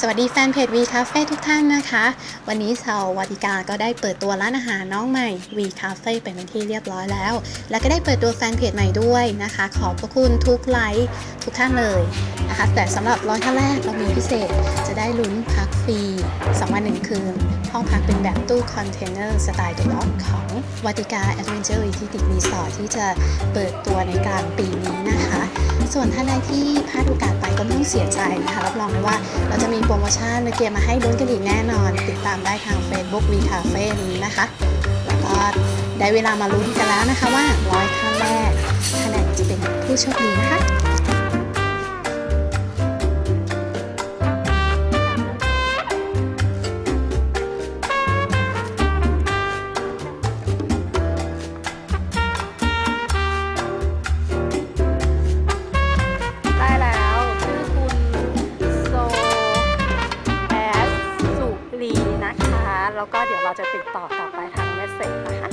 สวัสดีแฟนเพจ V Cafe ทุกท่านนะคะ วันนี้ชาววัติกาก็ได้เปิดตัวร้านอาหารน้องใหม่ V Cafe เป็นที่เรียบร้อยแล้ว แล้วก็ได้เปิดตัวแฟนเพจใหม่ด้วยนะคะ ขอบพระคุณทุกไลค์ทุกท่านเลยนะคะแต่สำหรับร้อยท่านแรกเรามีพิเศษจะได้ลุ้นพักฟรี2วัน1คืน ห้องพักเป็นแบบตู้คอนเทนเนอร์สไตล์ตัวล็อกของวัติกาแอดเวนเจอร์ที่ติดรีสอร์ทที่จะเปิดตัวในกลางปีนี้นะคะ ส่วนท่านใดที่พลาด เสียใจนะคะรับรองเลยว่าเราจะมีโปรโมชั่นในเกมมาให้ลุ้นกันอีกแน่นอน ติดตามได้ทาง Facebook V Cafe นี้นะคะ แล้วก็ได้เวลามาลุ้นกันแล้วนะคะว่าร้อยท่านแรกท่านไหนจะเป็นผู้โชคดีนะคะ นะคะ แล้วก็เดี๋ยวเราจะติดต่อกลับไปทางเมสเซจนะคะ